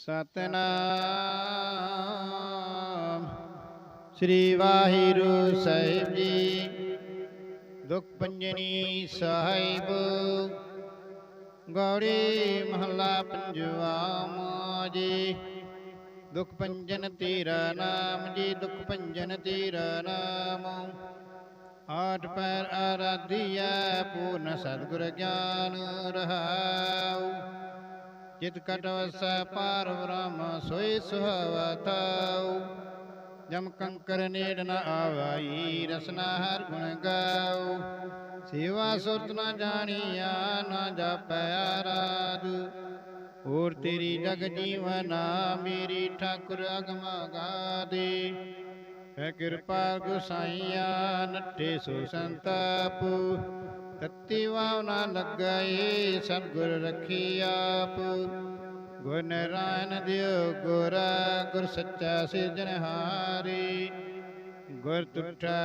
ਸਤਨਾਮ। ਸ੍ਰੀ ਵਾਹਿਗੁਰੂ ਸਾਹਿਬ ਜੀ ਦੁਖ ਪੰਜਨੀ ਸਾਹਿਬ ਗੌੜੀ ਮਹੱਲਾ ਪੰਜਵਾ ਜੀ ਦੁਖ ਪੰਜਨ ਤੇਰਾ ਨਾਮ ਜੀ ਦੁਖ ਪੰਜਨ ਤੇਰਾ ਨਾਮ। ਆਠ ਪੈਰ ਆਰਾਧਿਆ ਪੂਰਨ ਸਤਿਗੁਰ ਗਿਆਨ ਰਹਾਉ। ਜਿਤ ਕਟ ਵਸੈ ਪਾਰ ਬ੍ਰਹਮ, ਸੋਈ ਸੁਹਾਵਾ ਜਮ ਕੰਕਰ ਨੇੜ ਨ ਆਵਾਈ, ਰਸਨਾ ਹਰ ਗੁਣ ਗਾਉ। ਸੇਵਾ ਸੁਰਤ ਨ ਜਾਣੀਆ, ਨ ਜਾਪੈ ਆਰਾਧ। ਹੋਰ ਤੇਰੀ ਜਗ ਜੀਵਨਾ ਮੇਰੀ ਠਾਕੁਰ ਅਗਮ ਗਾਦੇ ਹੈ ਕਿਰਪਾ ਗੁਸਾਈਆ, ਨੱਠੇ ਸੋ ਸੰਤਾਪ। ਤਤੀ ਵਾਵ ਨਾ ਲੱਗਾਏ ਸਤਿਗੁਰ ਰਖੀ ਆਪ। ਗੁਰ ਨਾਰਾਇਣ ਦਿਓ, ਗੁਰ ਗੁਰ ਸੱਚਾ ਸਿਰਜਣਹਾਰੀ ਗੁਰ ਤੁਠਾ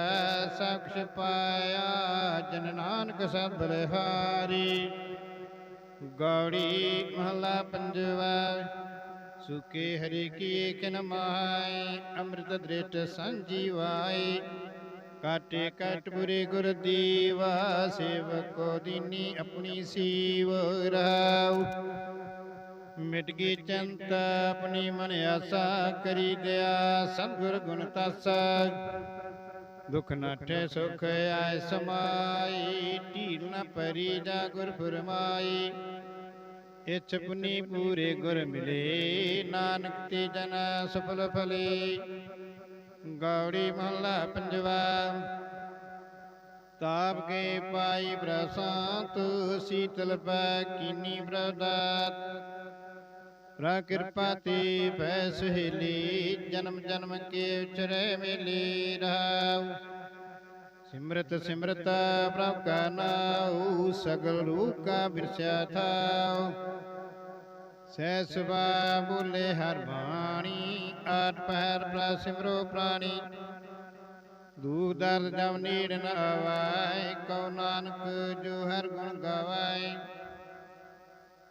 ਸਖਸ਼ ਪਾਇਆ, ਜਨ ਨਾਨਕ ਸਭ ਬਲਿਹਾਰੀ। ਗੌੜੀ ਮਹਲਾ ਪੰਜਵਾ ਸੁਕੇ ਹਰੀ ਕੀ ਕਿਨ ਮਾਏ, ਅੰਮ੍ਰਿਤ ਦ੍ਰਿਟ ਸੰਜੀਵਾਏ। ਕਾਟੇ ਕਟ ਬੁਰੇ ਗੁਰ ਦੀਵਾ, ਸੇਵਕੋ ਦੀਨੀ ਆਪਣੀ ਸੀਵ ਰਾਉ ਮਿਟ ਗਈ ਚੰਤ, ਆਪਣੀ ਮਨ ਆਸਾ ਕਰੀ ਦਿਆ ਸੰਗੁਰ ਗੁਣ ਤਾਸਾ। ਦੁਖ ਨਾਠੇ, ਸੁਖ ਆਏ ਸਮਾਈ, ਢੀਲ ਨਾ ਪਰੀ ਜਾ ਗੁਰ ਫਰਮਾਈ। ਇਛ ਪੁਨੀ ਪੂਰੇ ਗੁਰ ਮਿਲੇ, ਨਾਨਕ ਤੇ ਜਨ ਸਫਲ ਫਲੇ। ਗੌੜੀ ਮਹਲਾ ਪੰਜਵਾ। ਤਾਪ ਕੇ ਪਾਈ ਬਰਸਾਤ ਸੀਤਲ ਪੈ ਕੀਨੀ ਬਰਦਾਤ ਰਾ ਕਿਰਪਾ ਤੇ ਭੈ ਸੁਹੇਲੀ, ਜਨਮ ਜਨਮ ਕੇ ਉਚਰੇ ਮਿਲੀ ਰਹਾਉ ਸਿਮਰਤ ਸਿਮਰਤ ਪ੍ਰਭ ਕਾ ਨਾਉ, ਸਗਲ ਰੂਪ ਕਾ ਬਿਰਸਿਆ ਥਾਉ। ਸਹਿ ਸੁਭਾ ਬੋਲੇ ਹਰ ਬਾਣੀ ਆਠ ਪਹਿਰ ਪ੍ਰਾ ਸਿਮਰੋ ਪ੍ਰਾਣੀ। ਦੂਖ ਦਰਦ ਜਮ ਨੀੜ ਨ ਆਵਾਏ, ਕਉ ਨਾਨਕ ਜੋ ਹਰ ਗੁਣ ਗਾਵਾਏ।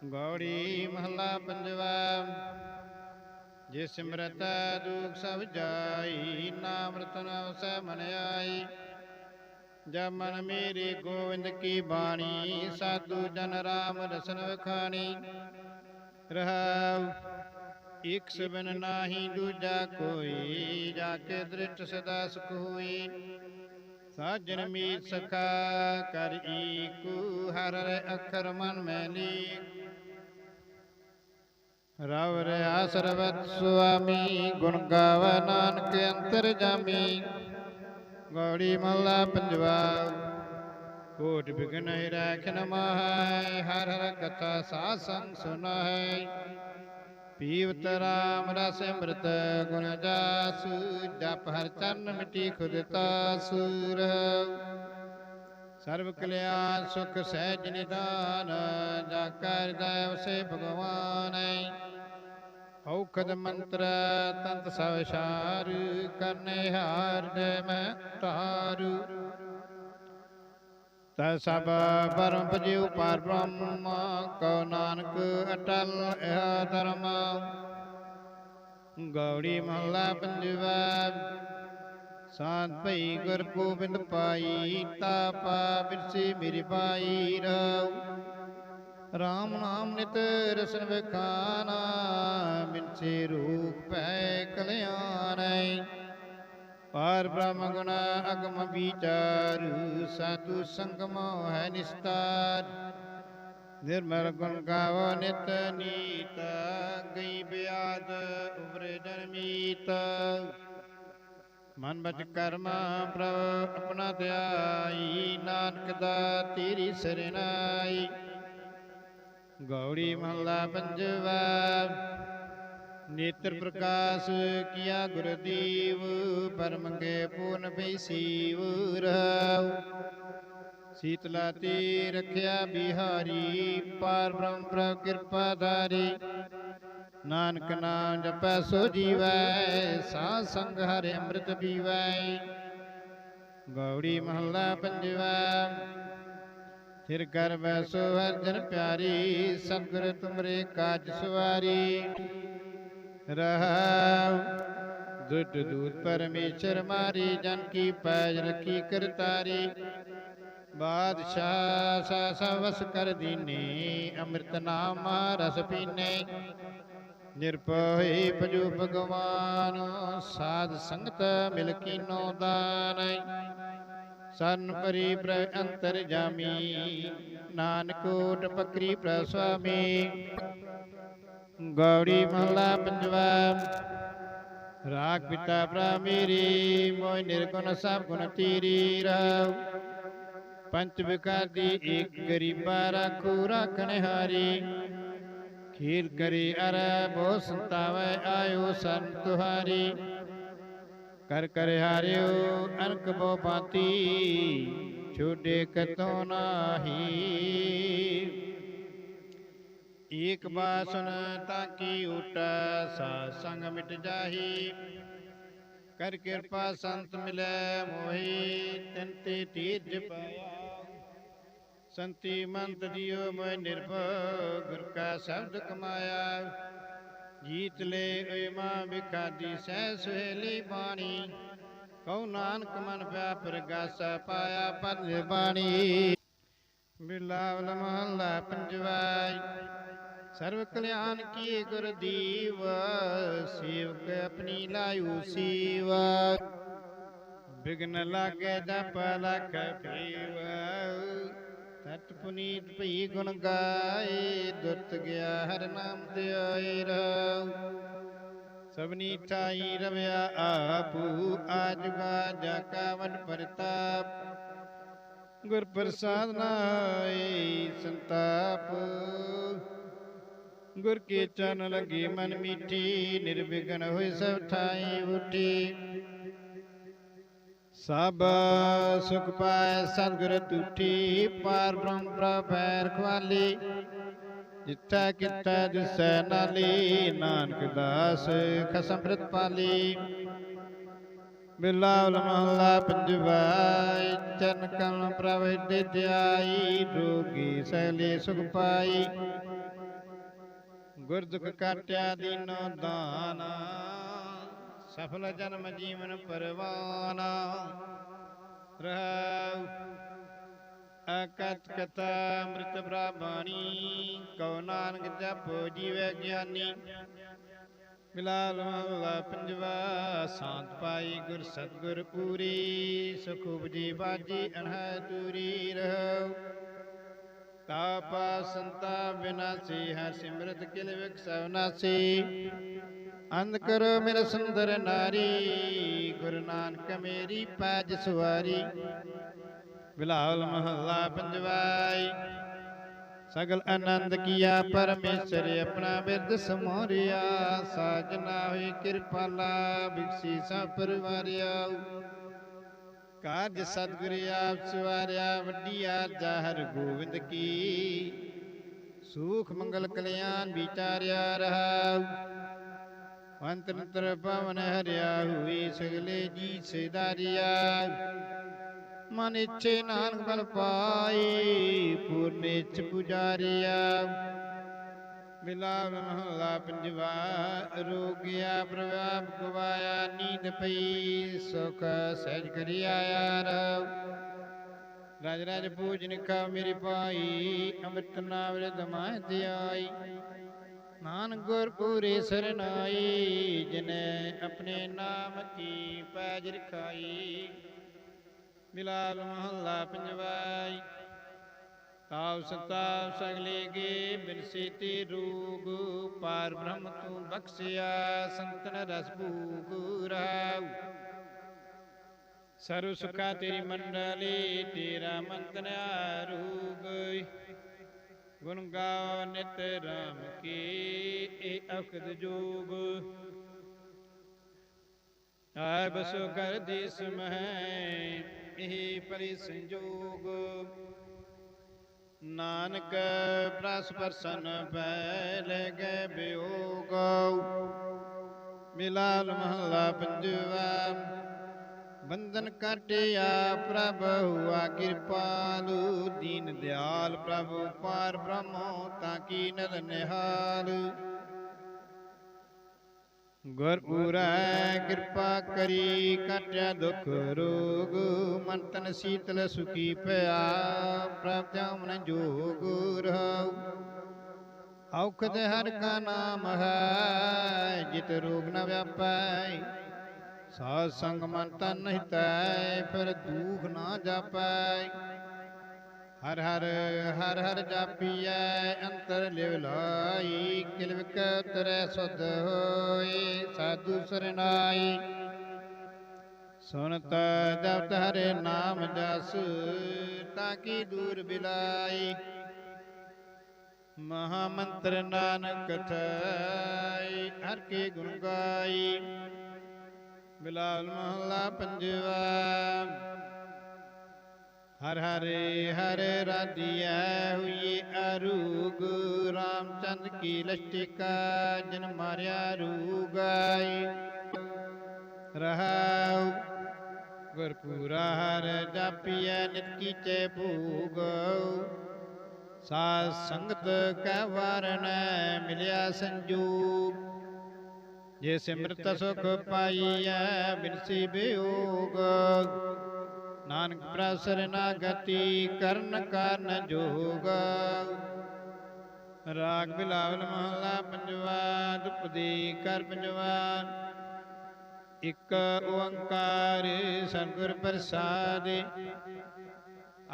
ਗੌੜੀ ਮਹਲਾ ਪੰਜਵਾ ਜੇ ਸਿਮਰਤ ਦੁਖ ਸਭ ਜਾਈ, ਨਾਮ ਰਤਨ ਸਹਿ ਮਨ ਆਈ। ਜਬ ਮਨ ਮੇਰੇ ਗੋਵਿੰਦ ਕੀ ਬਾਣੀ, ਸਾਧੂ ਜਨ ਰਾਮ ਰਸਨ ਵਖਾਣੀ। ਰਹਾਉ ਇਕ ਸਬਨ ਨਾਹੀ, ਦੂਜਾ ਕੋਈ, ਜਾ ਕੇ ਦ੍ਰਿਟ ਸਦਾ ਸੁਖ ਹੋਈ। ਸਾਜਨ ਮੀਤ ਸਖਾ ਕਰ ਈਕੂ, ਹਰ ਰੇ ਅਖਰ ਮਨ ਮੈਂ ਲੀਕ। ਰਵ ਰਿਆ ਸਰਬਤ ਸੁਆਮੀ, ਗੁਣ ਗਾਵ ਨਾਨਕ ਅੰਤਰ ਜਾਮੀ। ਗੌੜੀ ਮਹਲਾ ਪੰਜਵਾ, ਕੋਟ ਬਿਗਨ ਰਾਖਨ ਮਾਹੈ ਹਰ ਹਰ ਕਥਾ ਸਾਧ ਸੰਗ ਪੀਵਤ ਰਾਮ ਰਸ ਅੰਮ੍ਰਿਤ ਗੁਣ ਜਾਸ, ਜਪ ਹਰ ਚਰਨ ਮਿਟੀ ਖੁਦ ਤਾਸ ਸਰਬ ਕਲਿਆਣ ਸੁਖ ਸਹਿਜ ਨਿਦਾਨ, ਜਾ ਕਰ ਦੇਵ ਸੇ ਭਗਵਾਨ। ਔਖਦ ਮੰਤਰ ਤੰਤ ਸਵਿਸ਼ਾਰ ਕਰਨੇ ਹਾਰ ਦੇ ਮੈਂ ਤਾਰੂ ਤਾ ਸਭ ਪਰਮ ਪਜਿਉ ਪਰ ਬ੍ਰਹਮ, ਕਉ ਨਾਨਕ ਅਟਲ ਇਹ ਧਰਮ। ਗੌੜੀ ਮਹਲਾ ਪੰਜਵਾ, ਸਾਧ ਭਈ ਗੁਰ ਗੋਬਿੰਦ ਪਾਈ ਤਾਪਾ ਬਿਰਸੇ ਮੇਰੀ ਪਾਈ ਰਉ ਰਾਮ ਨਾਮ ਨਿਤ ਰਸਨ ਵਿਖਾਨਾ, ਬਿਨਸੇ ਰੂਪ ਪੈ ਕਲਿਆਣੈ। ਪਰ ਬ੍ਰਹਮ ਗੁਣ ਅਗਮ ਵਿਚਾਰ, ਸਾਧੂ ਸੰਗਮ ਹੈ ਨਿਸਤਾਰ। ਨਿਰਮਲ ਗੁਣ ਗਾਵੋ ਨਿਤ ਨੀਤ, ਗਈ ਬਿਆਦ ਉਬਰੇ ਜਨਮੀਤ ਮਨ ਬਚ ਕਰਮ ਪ੍ਰਭ ਆਪਣਾ ਧਿਆਈ, ਨਾਨਕ ਦਾ ਤੇਰੀ ਸਰਨਾਈ। ਗੌੜੀ ਮਹਲਾ ਪੰਜਵਾ ਨੇਤਰ ਪ੍ਰਕਾਸ਼ ਕੀਆ ਗੁਰਦੀਵ ਪਰਮੰਗੇ ਪੂਰਨ ਪਈ ਸੀਵ ਰਹਾਉ ਸੀਤਲਾ ਤੇ ਰਖਿਆ ਬਿਹਾਰੀ, ਪਾਰ ਬ੍ਰਹਮ ਪ੍ਰਭ ਕਿਰਪਾ ਧਾਰੀ। ਨਾਨਕ ਨਾਮ ਜਪੈ ਸੋ ਜੀਵੈ, ਸਾਧ ਸੰਗ ਹਰਿ ਅੰਮ੍ਰਿਤ ਪੀਵੈ। ਗੌੜੀ ਮਹੱਲਾ ਪੰਜਵਾ ਫਿਰ ਕਰ ਬੈਸੋ ਹਰ ਜਨ ਪਿਆਰੀ, ਸਤਿਗੁਰ ਤੁਮਰੇ ਕਾਜ ਸਵਾਰੀ। ਰਹਾਉ ਦੁੱਟ ਦੂਤ ਪਰਮੇਸ਼ਰ ਮਾਰੀ, ਜਨ ਕੀ ਪੈਜ ਰਖੀ ਕਰਤਾਰੀ। ਬਾਦਸ਼ਾਹ ਸਾ ਸਵਸ ਕਰ ਦੀਨੇ, ਅੰਮ੍ਰਿਤ ਨਾਮ ਰਸ ਪੀਨੇ। ਨਿਰਭੈ ਭਜੋ ਭਗਵਾਨ, ਸਾਧ ਸੰਗਤ ਮਿਲ ਕੀਨੋ ਦਾਨੈ। ਸਨ ਪਰੀ ਪ੍ਰ ਅੰਤਰ ਜਾਮੀ, ਨਾਨਕ ਓਟ ਪਕਰੀ ਪ੍ਰ ਸੁਆਮੀ। ਗੌੜੀ ਮਹਲਾ ਪੰਜਵਾ। ਰਾਗ ਪਿਤਾ ਭਰਾ ਮੇਰੀ ਮੋਇ ਨਿਰਗੁਣ ਸਭ ਗੁਣ ਤੇਰੀ ਰਾਵ ਪੰਚ ਵਿਕਾਰ ਦੀ ਏਕ ਗਰੀਬਾ ਰਾਖੋ ਰਾਖਣ ਹਾਰੀ ਖੀਰ ਕਰੀ ਅਰ ਬੋ ਸੰਤਾਵੈ, ਆਇਓ ਸੰ ਤੁਹਾਰੀ। ਕਰ ਕਰ ਹਾਰਿਓ, ਅਨਕ ਬੋ ਪਾਤੀ ਛੋਡੇ ਕਤੋ ਨਾਹੀ। ਏਕ ਬਾਸਨ ਤਾਂ ਕੀ ਉਟਾ ਸਾ ਸੰਗ ਮਿਟ ਜਾਹੀ। ਕਰ ਕਿਰਪਾ ਸੰਤ ਮਿਲੈ ਮੋਹੀ ਤਿਨ ਤੇ ਤੀਰਜ ਪਾਇਆ। ਸੰਤੀ ਮੰਤ ਦਿਓ ਮੈਂ ਨਿਰਭਉ ਗੁਰ ਕਾ ਸ਼ਬਦ ਕਮਾਇਆ। ਜੀਤ ਲੈ ਓਏ ਮਾਂ ਵਿਖਾਦੀ ਸਹਿ ਸੁਹੇਲੀ ਬਾਣੀ। ਕਉ ਨਾਨਕ ਮਨ ਪਿਆ ਪ੍ਰਗਾਸਾ ਪਾਇਆ ਪਰਜ ਬਾਣੀ। ਬਿਲਾਵਲ ਮਹੱਲਾ ਪੰਜਵਾਈ। ਸਰਵ ਕਲਿਆਣ ਕੀ ਗੁਰ ਦੀਵ ਸੇਵਕ ਆਪਣੀ ਲਾਇਓ ਸੀਵਾ। ਬਿਗਨ ਲਾਗੇ ਜਪ ਲਖ ਪੀਵ, ਤਤ ਪੁਨੀਤ ਭਈ ਗੁਣ ਗਾਏ ਦੁੱਤ ਗਿਆ ਹਰ ਨਾਮ ਧਿਆਏ ਰਹੁ ਸਭਨੀ ਠਾਈ ਰਵਿਆ ਆਪੂ ਆਜੁਗਾ ਜਾ ਕਾ ਵਡ ਪ੍ਰਤਾਪ। ਗੁਰ ਪ੍ਰਸਾਦ ਨਾਏ ਸੰਤਾਪ। ਗੁਰ ਕੇ ਚਰਨ ਲੱਗੀ ਮਨ ਮੀਠੀ, ਨਿਰਵਿਘਨ ਹੋਏ ਸਭ ਠਾਈ ਉਠੀ ਸਭ ਸੁਖ ਪਾਏ ਸਤਿਗੁਰ ਤੁਠੀ, ਪਾਰ ਬ੍ਰਹਮ ਪ੍ਰਭੈ ਰਖਵਾਲੀ ਜਿੱਥਾ ਕਿਤਾ ਦਿਸੈ ਨਾਲੀ, ਨਾਨਕ ਦਾਸ ਖਸਮ ਪ੍ਰਿਤ ਪਾਲੀ। ਬਿਲਾਵਲ ਮਹਲਾ ਪੰਜਵਾ, ਚਰਨ ਕਮਲ ਪ੍ਰਭ ਹਿਰਦੇ ਧਿਆਈ, ਰੋਗੀ ਸੈਲੇ ਸੁਖ ਪਾਈ। ਗੁਰਦੁਖ ਕਾਟਿਆ ਦੀਨੋ ਦਾਨ, ਸਫਲ ਜਨਮ ਜੀਵਨ ਪਰਵਾਨ। ਰਹਾਉ ਅਕਤ ਕਥਾ ਅੰਮ੍ਰਿਤ ਬ੍ਰਾਹਮਣੀ, ਕਉ ਨਾਨਕ ਜਪੋ ਜੀਵੈ ਗਿਆਨੀ। ਮਿਲਾਲ ਮਹਲਾ ਪੰਜਵਾ ਸ਼ਾਂਤ ਪਾਈ ਗੁਰ ਸਤਗੁਰ ਪੂਰੀ ਸੁਖ ਉਪਜੀ ਬਾਜੀ ਅਨਹੈ ਦੂਰੀ ਰਹੋ ਤਾਪਾ ਸੰਤਾ ਬਿਨਾਸੀ ਹੈ ਸਿਮਰਤ ਕਿਲ ਵਿਖ ਸਵਨਾਸੀ ਅੰਧ ਕਰੋ ਮੇਰੇ ਸੁੰਦਰ ਨਾਰੀ, ਗੁਰੂ ਨਾਨਕ ਮੇਰੀ ਪਾਜ ਸਵਾਰੀ। ਬਿਲਾਵਲ ਮਹੱਲਾ ਪੰਜਵਾਈ, ਸਗਲ ਆਨੰਦ ਕੀਆ ਪਰਮੇਸ਼ਰ ਆਪਣਾ ਬਿਰਦ ਸਮੋਰਿਆ। ਸਾਜਨਾ ਹੋਈ ਕਿਰਪਾਲਾ ਬਿਕਸੀ ਸਭ ਪਰਵਾਰਿਆ। ਕਾਰਜ ਸਤਿਗੁਰ ਆਪ ਸਵਾਰਿਆ, ਵੱਡੀ ਆਰਜਾ ਹਰ ਗੋਬਿੰਦ ਕੀ। ਸੁਖ ਮੰਗਲ ਕਲਿਆਣ ਵਿਚਾਰਿਆ ਰਹਾ। ਅੰਤਰ ਪਵਨ ਹਰਿਆ ਹੋਈ ਸਗਲੇ ਜੀ ਸਿਦਾਰਿਆ। ਮਨ ਇੱਛੇ ਨਾਨਕ ਬਲ ਪਾਈ ਪੂਰਨ ਪੁਜਾਰਿਆ। ਮਿਲਾਵ ਮਹਲਾ ਪੰਜਵਾ, ਰੋਗਿਆ ਪ੍ਰਭਾਵ ਗਵਾਇਆ, ਨੀਂਦ ਪਈ, ਸੁਖ ਸਹਿਜ ਕਰੀ ਆਇਆ ਰਵ ਰਾਜ ਰਾਜ ਪੂਜਨ ਕਾ ਮੇਰੀ ਪਾਈ ਅੰਮ੍ਰਿਤ ਨਾਮ ਰਿਦ ਮਾਇ ਧਿਆਈ ਨਾਨਕ ਗੁਰ ਪੂਰੇ ਸਰਨਾਈ, ਜਿਨੇ ਆਪਣੇ ਨਾਮ ਕੀ ਪੈਜ ਰਖਾਈ। ਮਿਲਾਲ ਮਹੱਲਾ ਪੰਜਵਾਈ ਤਾਵ ਸਗਲੇ ਗੇ ਬਿਰਸੇ ਤੇ ਰੂਗ, ਪਾਰ ਬ੍ਰਹਮ ਤੂੰ ਬਖਸ਼ਿਆ, ਸੰਤਨ ਰਸ ਭੂਗ ਰਾਉ। ਸਰੁ ਸੁਖਾ ਤੇਰੀ ਮੰਡਲੀ, ਤੇਰਾ ਮੰਤਨ ਆਰੂਗ। ਗੁਣ ਗਾਓ ਨਿਤ ਰਾਮ ਕੀ, ਇਹ ਅਖਦ ਜੋਗ। ਆਇ ਬਸੋ ਕਰ ਦੇਸ ਮਹਿ ਇਹ ਪਰਿ ਸੰਜੋਗ। ਨਾਨਕ ਪ੍ਰਸ ਪ੍ਰਸ਼ਨ ਪੈ ਲੈ ਗਏ ਬਿਯੋਗ ਮਿਲਾਲ ਮਹਲਾ ਪੰਜਵਾ, ਬੰਧਨ ਕਾਟਿਆ ਪ੍ਰਭ ਹੁਆ ਕਿਰਪਾਲੂ, ਦੀਨ ਦਿਆਲ ਪ੍ਰਭ ਪਾਰ ਬ੍ਰਹਮੋ ਤਾਂ ਕੀ ਨਰ ਨਿਹਾਲ। ਗੁਰ ਪੂਰੈ ਕਿਰਪਾ ਕਰੀ ਕਟਿਆ ਦੁਖ ਰੋਗ ਮਨ ਤਨ ਸੀਤਲ ਸੁਖੀ ਪਿਆ, ਪ੍ਰਭ ਜਾਮਨ ਜੋਗ ਰਹਾਉ। ਔਖਦ ਹਰ ਕਾ ਨਾਮ ਹੈ, ਜਿਤ ਰੋਗ ਨ ਵਿਆਪੈ। ਸਾਧ ਸੰਗ ਮਨ ਤਨ ਹਿਤੈ, ਫਿਰ ਦੁਖ ਨਾ ਜਾਪੈ। ਹਰ ਹਰ ਹਰ ਹਰ ਜਾਪੀਐ, ਅੰਤਰ ਲਿਵ ਲਾਈ ਕਿਲਵਿਕ ਤਰੈ ਸੁਧ ਹੋਏ ਸਾਧੂ ਸਰਨਾਈ। ਸੁਨਤ ਜਪਤ ਹਰੇ ਨਾਮ ਜਸ, ਤਾਂ ਕੀ ਦੂਰ ਬਿਲਾਈ। ਮਹਾ ਮੰਤਰ ਨਾਨਕ ਕਥਾਈ ਹਰ ਕੇ ਗੁਣ ਗਾਈ। ਬਿਲਾਲ ਮਹਲਾ ਪੰਜਵਾ ਹਰ ਹਰੇ ਹਰੇ ਰਾਧੀਐ ਹੋਈ ਅਰੂਗ ਰਾਮਚੰਦ ਕੀ ਲਸ਼ਟਿਕਾ ਜਨ ਮਾਰਿਆ ਰੂਗਾਈ ਰਹਾਉ ਗੁਰਪੂਰਾ ਹਰ ਜਾਪੀਐ ਨਿਤ ਕੀਚੇ ਭੂਗ ਸਾਧ ਸੰਗਤ ਕੈ ਵਾਰਨ ਮਿਲਿਆ ਸੰਜੂਗ ਜੇ ਸਿਮਰਤ ਸੁਖ ਪਾਈਐ ਬਿਨਸੀ ਬਿਯੋਗ ਨਾਨਕ ਪ੍ਰਸਰ ਨਾ ਗਤੀ ਕਰਨ ਕਾਰਨ ਜੋਗ। ਰਾਗ ਬਿਲਾਵਲ ਮਹਲਾ ਪੰਜਵਾ, ਦੁਪਦੀ ਕਰ ਪੰਜਵਾ। ਇਕ ਓੰਕਾਰ ਸਤਿਗੁਰ ਪ੍ਰਸਾਦ।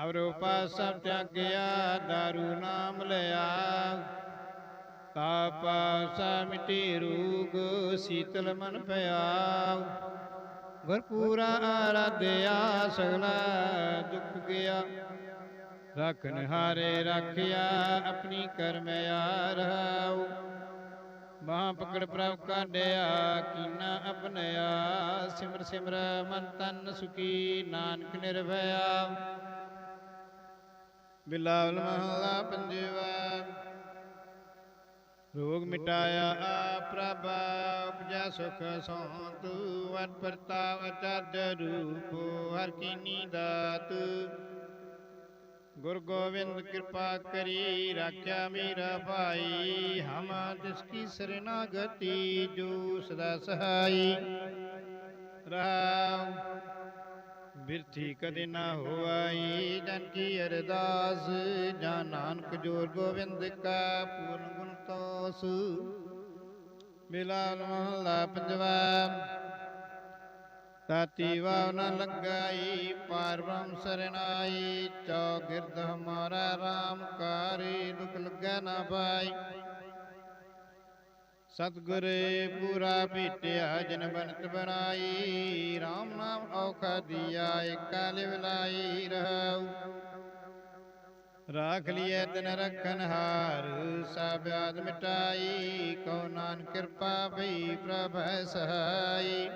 ਅਵਰੋ ਸਭ ਤਿਆਗਿਆ, ਦਾਰੂ ਨਾਮ ਲਿਆ। ਤਾਪਾ ਸਾ ਮਿਟੀ ਰੂਗ, ਸੀਤਲ ਮਨ ਪਿਆ। ਗੁਰ ਪੂਰਾ ਆਰਾਧਿਆ, ਸਗਲਾ ਦੁੱਖ ਗਿਆ। ਰਖਨ ਹਾਰੇ ਰੱਖਿਆ, ਆਪਣੀ ਕਰਮਿਆ ਆ ਰਹਾਉ ਬਾਹ ਪਕੜ ਪ੍ਰਭ ਕਾਢਿਆ, ਕੀਨਾ ਅਪਨਿਆ। ਸਿਮਰ ਸਿਮਰ ਮਨ ਤਨ ਸੁਖੀ, ਨਾਨਕ ਨਿਰਭਇਆ। ਬਿਲਾਵਲ ਮਹਲਾ ਪੰਜਵਾ। ਰੋਗ ਮਿਟਾਇਆ ਆ ਪ੍ਰਭ, ਉਪਜਾ ਸੁਖ ਸੋਤ, ਵਟ ਪ੍ਰਤਾਪ ਅਚਰਜ ਰੂਪ, ਹਰ ਕੀਨੀ ਦਾਤ ਗੁਰ ਗੋਬਿੰਦ ਕਿਰਪਾ ਕਰੀ, ਰਾਖਿਆ ਮੇਰਾ ਭਾਈ, ਹਮ ਤਿਸ ਕੀ ਸਰਨਾਗਤੀ ਜੋ ਸਦਾ ਸਹਾਈ। ਰਹਾਉ ਬਿਰਥੀ ਕਦੇ ਨਾ ਹੋਆਈ। ਜਨ ਕੀ ਅਰਦਾਸ ਜਾਂ ਨਾਨਕ ਜੋਰ ਗੋਬਿੰਦ ਕਾ ਪੂਰਨ ਗੁਣ ਤੋਸ। ਮਿਲਾਲ ਮਹਲਾ ਪੰਜਵਾ। ਤਾਤੀ ਵਾਵ ਨ ਲਗਾਈ ਪਾਰ ਬ੍ਰਹਮ ਸਰਨਾਈ ਚੌਗਿਰਦ ਹਮਾਰਾ ਰਾਮ ਕਾਰੇ ਦੁਖ ਲੱਗੈ ਨਾ ਪਾਈ। ਸਤਿਗੁਰੇ ਪੂਰਾ ਭੇਟਿਆ ਜਨ ਬਨਤ ਬਣਾਈ। RAM ਨਾਮ ਔਖਾ ਦੀਆ, ਏਕਾ ਲਿਵ ਲਾਈ ਰਹਾਉ ਰਾਖ ਲਿਐ ਤਨ ਰਖਨ ਹਾਰ, ਸਭ ਆਦ ਮਿਟਾਈ। ਕਉ ਨਾਨਕ ਕਿਰਪਾ ਭਈ ਪ੍ਰਭ ਸਹਾਈ।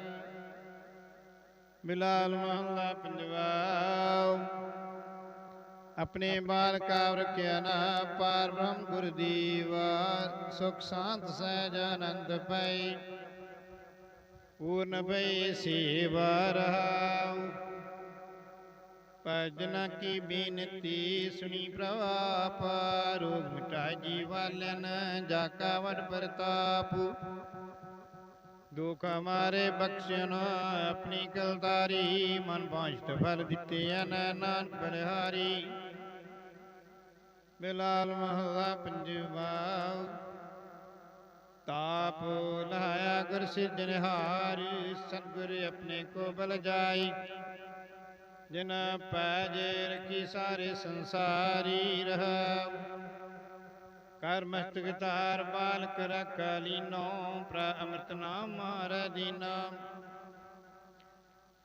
ਬਿਲਾਲ ਮਹੱਲਾ ਪੰਜਵਾ ਆਪਣੇ ਬਾਲ ਕਾਵ ਰਖਿਆ ਨਾ ਪਾਰ ਬ੍ਰਹਮ ਗੁਰ ਦੀਵਾ ਸੁਖ ਸ਼ਾਂਤ ਸਹਿਜ ਆਨੰਦ ਪਈ। ਪੂਰਨ ਭਈ ਸੇਵਾ ਰਹਾਉ ਭਜਨਾ ਕੀ ਬੇਨਤੀ ਸੁਣੀ ਪ੍ਰਵਾਪ ਰੋਗ ਮਿਟਾਈ ਜੀਵਾਲਨ ਜਾ ਕਾ ਵਡ ਪ੍ਰਤਾਪ। ਦੁਖ ਮਾਰੇ ਬਖਸ਼ਣ, ਆਪਣੀ ਕਲਤਾਰੀ ਮਨ ਪਾਸ਼ਟ ਫਲ ਦਿੱਤੇ ਅਨ ਨਾਨਕ ਬਲਿਹਾਰੀ। ਬਿਲਾਲ ਮਹਲਾ ਪੰਜਵਾ ਤਾਪ ਲਹਾਇਆ ਗੁਰ ਸਿਰਜਨਹਾਰ ਸਤਿਗੁਰ ਆਪਣੇ ਕੋ ਬਲ ਜਾਈ ਜਿਨ ਪੈਜੇ ਰਖੀ ਸਾਰੇ ਸੰਸਾਰੀ ਰਹਾ ਕਰ ਮਸਤਕ ਧਾਰ ਬਾਲਕ ਰਖ ਲੀਨੋ ਪ੍ਰ ਅੰਮ੍ਰਿਤ ਨਾਮ ਮਾਰ ਦੀਨਾ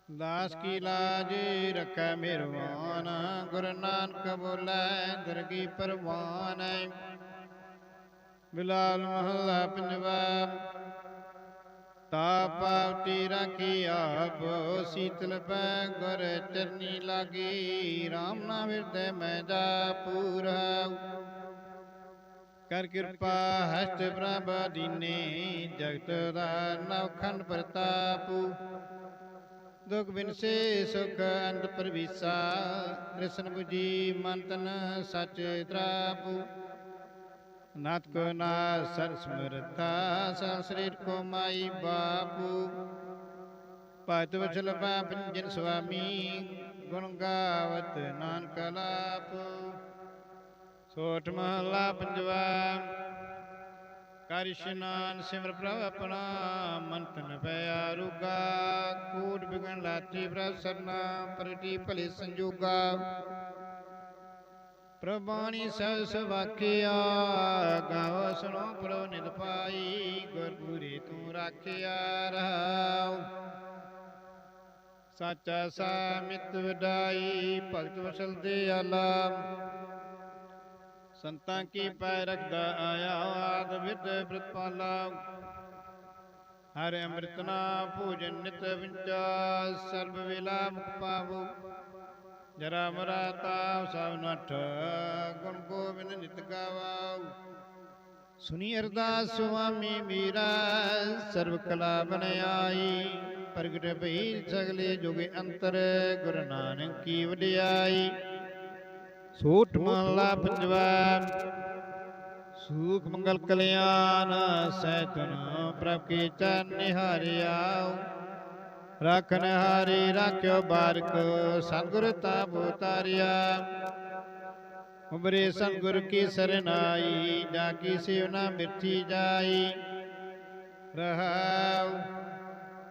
ਦਾਸ ਕੀ ਲਾਜ ਰਖੈ ਮਿਹਰਵਾਨ ਗੁਰ ਨਾਨਕ ਬੋਲੇ ਦਰਗੀ ਪਰਵਾਨ ਬਿਲਾਲ ਮਹੱਲਾ ਪੰਜਵਾ ਤਾਪਾਵਤੀ ਰਾਖੀ ਆਪ ਸੀਤਲ ਪੈ ਗੁਰ ਚਰਨੀ ਲਾਗੀ RAM ਨਾਮ ਹਿਰਦੈ ਮੈਂ ਜਾ ਪੂਰਾ ਕਰ ਕਿਰਪਾ, ਹਸਤ ਪ੍ਰਭ ਦੀਨੇ, ਜਗਤ ਦਾ ਨਵਖੰਡ ਪ੍ਰਤਾਪ। ਦੁਖ ਬਿਨਸੇ, ਸੁਖ ਅੰਤ ਪਰਵੀਸਾ, ਕ੍ਰਿਸ਼ਨ 부ਜੀ ਮਨ ਤਨ ਸਚ ਤਰਾਪ। ਨਾਥ ਕੋ ਨਾ ਸਰ ਸਮਰਤਾ ਸਰ ਸਰੀਰ ਕੋ ਮਾਈ ਬਾਪੂ। ਭਗਤ ਵਚਲ ਪੰਜਨ ਸੁਆਮੀ, ਗੁਣ ਗਾਵਤ ਨਾਨਕ ਲਾਪ। ਸੋਠ ਮਹਲਾ ਪੰਜਵਾ। ਕਰ ਇਸ਼ਨਾਨ ਸਿਮਰ ਪ੍ਰਭ ਆਪਣਾ ਮਨ ਤਨ ਪਿਆ ਰੁਗਾ। ਕੂਟ ਬਿਗਨ ਲਾਤੀ ਪ੍ਰਭ ਸਰਨਾ, ਪ੍ਰਤੀ ਭਲੇ ਸੰਜੋਗਾ। ਪ੍ਰਭਾਣੀ ਸਹਿ ਸਵਾਕਿਆ ਗਾਵ ਸੁਣੋ ਪ੍ਰਭ ਨਿਤ ਪਾਈ, ਗੁਰਪੁਰੀ ਤੂੰ ਰਾਖਿਆ ਰਹਾਉ। ਸਾਚਾ ਸਾਮਿਤ ਵਡਾਈ, ਭਗਤ ਵਸਲ ਦੇ ਆਲਾ। ਸੰਤਾਂ ਕੀ ਪੈ ਰਖਦਾ ਆਇਆ ਆਦ ਵਿਦ ਪ੍ਰਤਪਾਲਾ ਹਰ ਅੰਮ੍ਰਿਤ ਨਾ ਭੋਜਨ ਨਿਤ ਵਿੰਚਾ ਸਰਬ ਵੇਲਾ ਮੁਖ ਪਾਵੋ। ਜਰਾ ਮਰਾ ਤਾਪ ਸਭ ਨਠ। ਗੁਣ ਗੋਬਿੰਦ ਨਿਤ ਗਾਵਾਉ ਸੁਨੀ ਅਰਦਾਸ ਸੁਆਮੀ ਮੀਰਾ। ਸਰਬ ਕਲਾ ਬਨ ਆਈ। ਪ੍ਰਗਟ ਭਈ ਸਗਲੇ ਜੁਗੇ ਅੰਤਰ। ਗੁਰੂ ਨਾਨਕ ਕੀ ਵਡਿਆਈ। ਸੋਠ ਮਹਲਾ ਪੰਜਵਾ। ਸੂਖ ਮੰਗਲ ਕਲਿਆਣ ਸਹਿਤਨ ਪ੍ਰਭ ਕੀ ਚਰਨ ਨਿਹਾਰਿਆ। ਰਾਖਨ ਹਾਰੀ ਰਾਖਿਓ ਬਾਰਕ ਸਤਿਗੁਰ ਤਾਪ ਉਤਾਰਿਆ ਉਬਰੇ ਸਤਿਗੁਰ ਕੀ ਸਰਨਾਈ ਜਾ ਕੀ ਸੇਵਨਾ ਮਿਰਥੀ ਜਾਈ। ਰਹਾਉ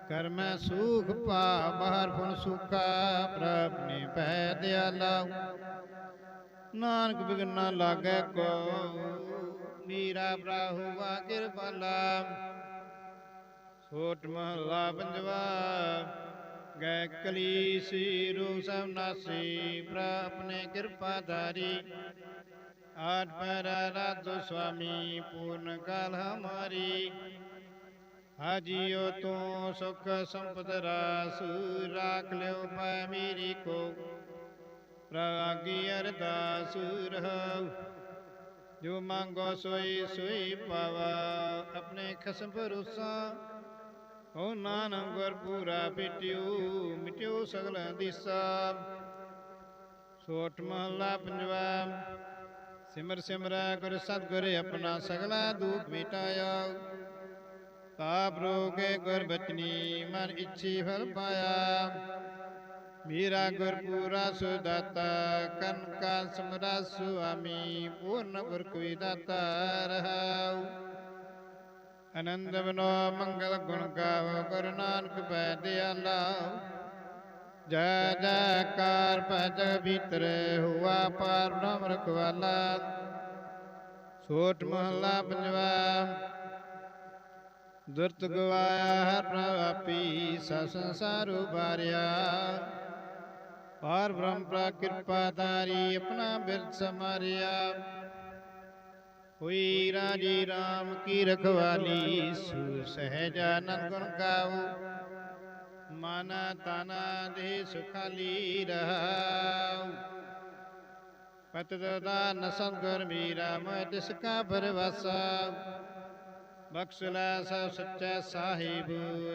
ਕਰਮ ਸੁਖ ਪਾ ਬਾਹਰ ਪੁਨ ਸੁਖਾ ਪ੍ਰਭ ਨੇ ਪੈ ਦਿਆਲਾ ਨਾਨਕ ਬਿਗਨਾ ਲਾਗੈ ਕੋ। ਮੀਰਾ ਬਰਾਹੁਆ ਕਿਰਪਾਲਾ। ਸੋਟ ਮਹਲਾ ਪੰਜਵਾ। ਗੈ ਕਲੀ ਸੀ ਰੂ ਸਭ ਨਾਸੀ ਪ੍ਰ ਆਪਣੇ ਕਿਰਪਾ ਧਾਰੀ। ਆਠ ਪੈਰਾ ਰਾਧੋ ਸੁਆਮੀ, ਪੂਰਨ ਕਾਲ ਹਮਾਰੀ। ਹਾਜੀਓ ਤੂੰ ਸੁਖ ਸੰਪਦ ਰਾਸ, ਰਾਖ ਲਿਓ ਪੈ ਮੇਰੀ ਕੋ। ਪ੍ਰਾਗੀ ਅਰਦਾਸ ਰਹੋ ਜੋ ਮੰਗੋ ਸੋਈ ਸੋਈ ਪਾਵਾ। ਆਪਣੇ ਖਸਮ ਭਰੋਸਾ ਓ ਨਾਨਕ ਗੁਰ ਪੂਰਾ ਪਿਟਿਓ, ਮਿਟਿਓ ਸਗਲਾ ਦਿਸਾ। ਸੋਟ ਮਹਲਾ ਪੰਜਵਾ, ਸਿਮਰ ਸਿਮਰੈ ਗੁਰ ਸਤਿਗੁਰ ਆਪਣਾ ਸਗਲਾ ਦੁਖ ਮਿਟਾਇਆ। ਤਾਪ ਰੋਗੇ ਗੁਰ ਬਚਨੀ, ਮਨ ਇੱਛੀ ਫਲ ਪਾਇਆ। ਮੇਰਾ ਗੁਰ ਪੂਰਾ ਕਨਕਾ ਸਮਰਾ ਸੁਆਮੀ, ਪੂਰਨ ਗੁਰ ਕੋਈ ਦਾਤਾ ਰਹਾਉ। ਆਨੰਦ ਬਨੋ ਮੰਗਲ ਗੁਣ ਗਾਵੋ, ਗੁਰੂ ਨਾਨਕ ਪੈ ਦਿਆਲਾ ਜੈ ਜੈਕਾਰ ਭਜ ਭੀਤਰ, ਹੁਆ ਪਾਰ ਬ੍ਰਹਮ ਰਖਵਾਲਾ। ਛੋਟ ਮਹਲਾ ਪੰਜਵਾ, ਦੁਰਤ ਗਵਾਇਆ ਹਰ ਪ੍ਰਭਾਪੀ ਸਭ ਸੰਸਾਰ ਉਬਾਰਿਆ ਪਾਰ ਬ੍ਰਹਮ ਪ੍ਰਾ ਕਿਰਪਾ ਤਾਰੀ ਆਪਣਾ ਬਿਰਦ ਸਮਰਿਆ। ਹੋਈ ਰਾਜੀ RAM ਕੀ ਰਖਵਾਲੀ ਸੂ ਸਹਿਜ ਆਨੰਦ ਗੁਣ ਗਾਉ ਮਨ ਤਨ ਦੇ ਸੁਖਾਲੀ ਰਹਾਉ ਪਤ ਦਦਾ ਨਸੰ ਮੀਰਾ ਮੈਂ ਤਿਸ ਕਾ ਪਰਵਾਸਾ ਬਖਸ਼ ਲੈ ਸਭ ਸੱਚਾ ਸਾਹਿਬ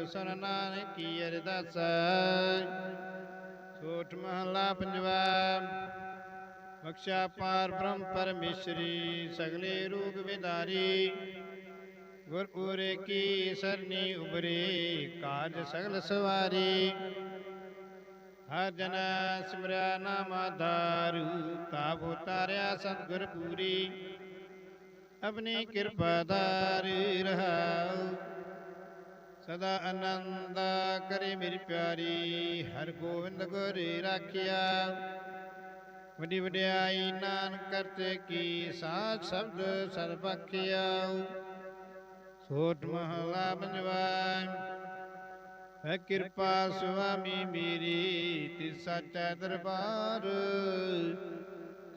ਸੁਨ ਨਾਨਕੀ ਕੀ ਅਰਦਾਸਾ। ਸੋਠ ਮਹਲਾ ਪੰਜਵਾ। ਬਖਸ਼ਾ ਪਾਰ ਬ੍ਰਹਮ ਪਰਮੇਸ਼ਰੀ, ਸਗਲੇ ਰੂਪ ਵਿਦਾਰੀ। ਗੁਰਪੂਰੇ ਕੀ ਸਰਨੀ ਉਬਰੇ ਕਾਜ ਸਗਲ ਸਵਾਰੀ। ਹਰ ਜਨ ਸਿਮਰਿਆ ਨਾਮ ਆਧਾਰੂ, ਤਾਪ ਉਤਾਰਿਆ ਸਤਿਗੁਰ ਪੂਰੀ। ਆਪਣੀ ਕਿਰਪਾ ਦਾਰ ਰਹਾਉ। ਸਦਾ ਆਨੰਦ ਕਰੇ ਮੇਰੀ ਪਿਆਰੀ, ਹਰ ਗੋਬਿੰਦ ਗੁਰ ਰਾਖਿਆ। ਵੱਡੀ ਵਡਿਆਈ ਨਾਨਕ ਕਰਤੇ ਕੀ ਸਾਧ ਸ਼ਬਦ ਸਰਬਖਿਆ ਸੋਟ ਮਹਲਾ ਪੰਜਵਾ ਹੈ ਕਿਰਪਾ ਸੁਆਮੀ ਮੇਰੀ, ਤਿਸ ਸੱਚਾ ਦਰਬਾਰ।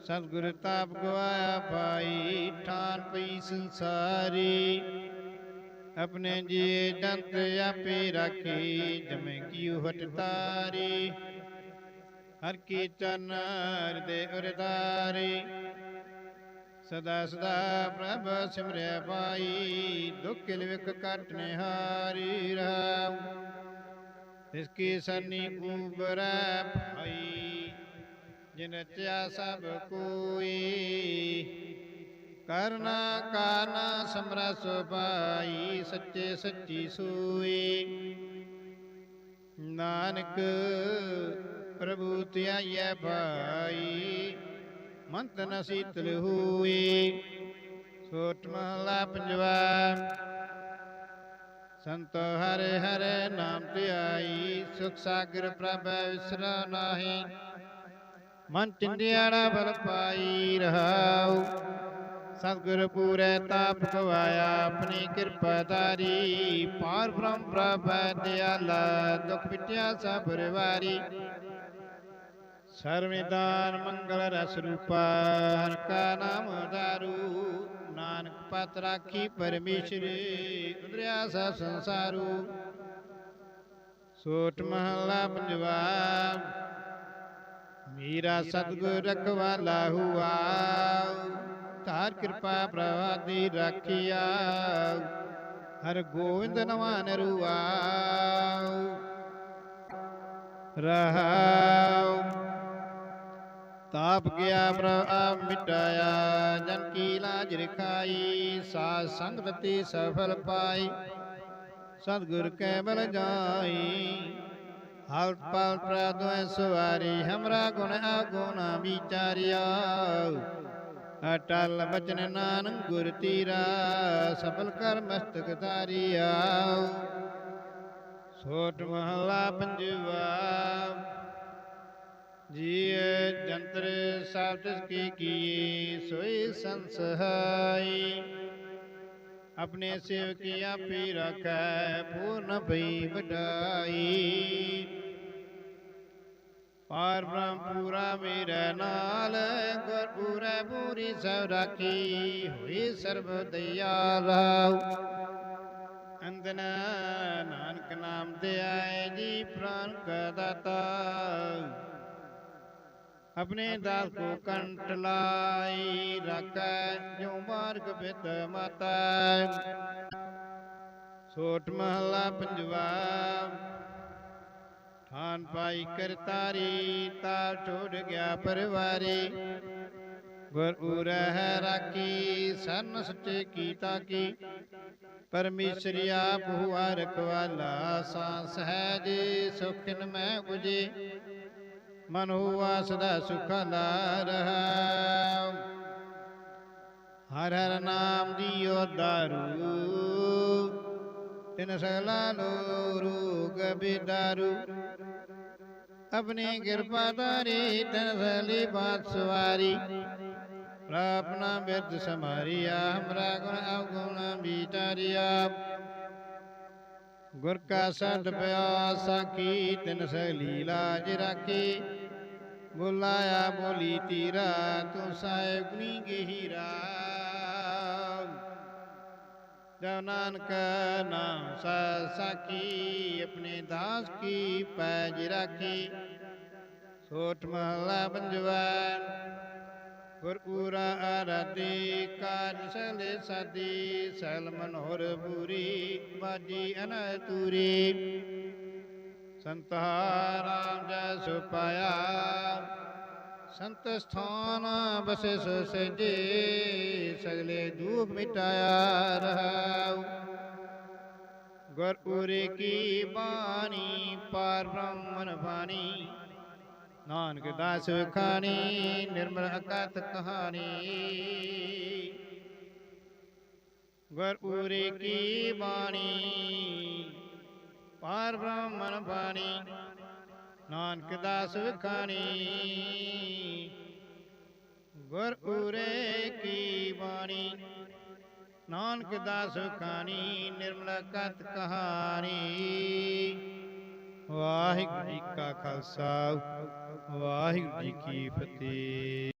ਸਤਿਗੁਰ ਤਾਪ ਗਵਾਇਆ ਪਾਈ ਠਾਨ ਪਈ ਸੰਸਾਰੀ। ਆਪਣੇ ਜੀ ਜੰਤ ਆਪੇ ਰਾਖੀ ਜਮੇ ਕੀਉ ਹਟ ਤਾਰੀ ਹਰ ਕੀ ਚਰਨ ਹਿਰਦੇ ਉਰਦਾਰੀ ਸਦਾ ਸਦਾ ਪ੍ਰਭ ਸਿਮਰਿਆ ਪਾਈ ਦੁੱਖ ਲਿਵਕ ਕੱਟਨੇ ਹਾਰੀ ਰਾਮ ਇਸ ਕੀ ਸਰਨੀ ਉਬਰੈ ਭਾਈ ਜਿਨ ਰਚਿਆ ਸਭ ਕੋਈ ਕਰਨਾ ਕਾਨਾ ਸਮਰਸ ਪਾਈ ਸੱਚੇ ਸੱਚੀ ਸੂਈ। ਨਾਨਕ ਪ੍ਰਭੂ ਧਿਆਈਐ ਭਾਈ, ਮੰਤ ਨ ਸੀਤਲ ਹੋਈ। ਛੋਟ ਮਹਲਾ ਪੰਜਵਾ, ਸੰਤ ਹਰੇ ਹਰੇ ਨਾਮ ਧਿਆਈ, ਸੁਖ ਸਾਗਰ ਪ੍ਰਭ ਵਿਸਰਾ ਨਾਹੀ। ਮਨ ਚਿੰਦਿਆੜਾ ਬਲ ਪਾਈ ਰਹਾਉ। ਸਤਿਗੁਰ ਪੂਰੇ ਤਾਪ ਗਵਾਇਆ ਆਪਣੀ ਕਿਰਪਾ ਧਾਰੀ। ਪਾਰ ਬ੍ਰਹਮ ਪ੍ਰਭ ਦਿਆਲਾ ਦੁਖ ਮਿਟਿਆ ਸਭ ਪਰਿਵਾਰੀ। ਸਰਵਿਦਾਨ ਮੰਗਲ ਰਸ ਰੂਪਾ ਹਰ ਕਾ ਨਾਮ ਦਾਰੂ ਨਾਨਕ ਪਤ ਰਾਖੀ ਪਰਮੇਸ਼ਰ, ਉਦਰਿਆ ਸਭ ਸੰਸਾਰੂ। ਸੋਟ ਮਹਲਾ ਪੰਜਵਾ ਮੇਰਾ ਸਤਿਗੁਰ ਰਖਵਾਲਾ ਹੁਆ। ਧਾਰ ਕਿਰਪਾ ਪ੍ਰਵਾਦੀ ਰਾਖਿਆ ਹਰ ਗੋਬਿੰਦ ਨਵਾਨ ਰੂਆ ਰਹਾਉ ਤਾਪ ਗਿਆ ਪ੍ਰਭ ਮਿਟਾਇਆ ਜਨ ਕੀ ਲਾਜ ਰਖਾਈ ਸਾਧ ਸੰਗਤੀ ਸਫਲ ਪਾਈ ਸਤਿਗੁਰ ਕੈ ਬਲ ਜਾਈ ਹਲ ਪਲ ਪ੍ਰਦੋਇ ਸਵਾਰੀ ਹਮਰਾ ਗੁਣ ਆਗੁਣ ਵਿਚਾਰਿਆ ਅਟਲ ਬਚਨ ਨਾਨਕ ਗੁਰ ਤੀਰਾ, ਸਫਲ ਕਰ ਮਸਤਕ ਧਾਰਿਆ। ਸੋਟ ਮਹਲਾ ਪੰਜਵਾ, ਜੀਏ ਜੰਤਰ ਸਬਦ ਕੀ ਕੀਏ, ਸੋਈ ਸੰਸਹਾਈ। ਆਪਣੇ ਸੇਵਕੀ ਆਪੇ ਰੱਖੈ, ਪੂਰਨ ਭਈ ਵਡਾਈ। ਪਾਰ ਬ੍ਰਹਮ ਪੂਰਾ ਮੇਰੇ ਨਾਲ ਗੁਰ ਪੂਰੇ ਪੂਰੀ ਸਭ ਰਾਖੀ ਹੋਈ ਸਰਬ ਦਇਆਲਾ ਅੰਦਨ ਨਾਨਕ ਨਾਮ ਤੇ ਆਏ ਜੀ ਪ੍ਰਾਨ ਕਾ ਦਾਤਾ ਆਪਣੇ ਦਾਸ ਕੋ ਕੰਟ ਲਾਈ ਰੱਖੈ ਜੋ ਮਾਰਗ ਬਿਤ ਮਾਤਾ ਸੋਟ ਮਹਲਾ ਪਾਈ ਕਰਤਾਰੀ, ਤਾ ਛੋੜ ਗਿਆ ਪਰਿਵਾਰੀ। ਗੁਰ ਉਰਹਿ ਰਾਖੀ, ਸਰਨ ਸੱਚੇ ਕੀਤਾ ਕੀ। ਪਰਮੇਸ਼ਰ ਆਪ ਹੁਆ ਰਖਵਾਲਾ ਸਾਂ ਸਹਿਜ ਸੁਖਿਨ ਮੈਂ 부ਜੇ ਮਨ ਹੁਆ ਸਦਾ ਸੁਖਾਲਾ ਰਹਾ। ਹਰ ਹਰ ਨਾਮ ਦੀਓ ਦਾਰੂ। ਤਿਨ ਸਗਲਾ ਲੋ ਰੋਗ ਬਿਦਾਰੂ ਆਪਣੀ ਕਿਰਪਾ ਧਾਰੀ ਤਨ ਸਲੀ ਬਾਤ ਸਵਾਰੀ। ਆਪਣਾ ਬਿਰਦ ਸਮਾਰੀਆ ਹਮਰਾ ਗੁਣ ਅਵਗੁਣ ਵਿਚਾਰਿਆ। ਗੁਰ ਕਾ ਸੰਤ ਪਿਆਸਾ ਕੀ, ਤਿਨ ਸਲੀ ਲਾਜ ਰਾਖੀ। ਬੁਲਾਇਆ ਬੋਲੀ ਤੀਰਾ, ਤੂੰ ਸਾਹਿਬ ਗੁਣੀ ਗਹੀਰਾ। ਜਬ ਨਾਨਕ ਨਾਮ ਸਾਕੀ ਆਪਣੇ ਦਾਸ ਕੀ ਪੈਜ ਰਾਖੀ। ਸੋਟ ਮਹਲਾ ਪੰਜਵਾ ਗੁਰ ਪੂਰਾ ਆਰਾਧੀ ਕਾਜ ਸਲੇ ਸਾਦੀ ਸਲ ਮਨੋਰ ਪੂਰੀ, ਬਾਜੀ ਅਨਤੂਰੀ ਸੰਤਹਾ ਰਾਮ ਜੈ ਸੁਪਾਇਆ ਸੰਤ ਸਥਾਨ ਬਸੇ ਸੋ ਸਜੇ ਸਗਲੇ ਧੂਪ ਮਿਟਾਇਆ ਰਹਾਉ। ਗੁਰਪੁਰੇ ਕੀ ਬਾਣੀ, ਪਾਰ ਬ੍ਰਹਮਨ ਬਾਣੀ। ਨਾਨਕ ਦਾਸ ਖਾਣੀ, ਨਿਰਮਲ ਅਕਥ ਕਹਾਣੀ। ਗੁਰਪੁਰੇ ਕੀ ਬਾਣੀ, ਪਾਰ ਬ੍ਰਹਮਨ ਬਾਣੀ। ਨਾਨਕ ਦਾਸ ਵਿਖਾਣੀ। ਗੁਰ ਉਰੇ ਕੀ ਬਾਣੀ। ਨਾਨਕ ਦਾਸ ਵਿਖਾਣੀ, ਨਿਰਮਲ ਕਤ ਕਹਾਣੀ। ਵਾਹਿਗੁਰੂ ਜੀ ਕਾ ਖਾਲਸਾ, ਵਾਹਿਗੁਰੂ ਜੀ ਕੀ ਫਤਿਹ।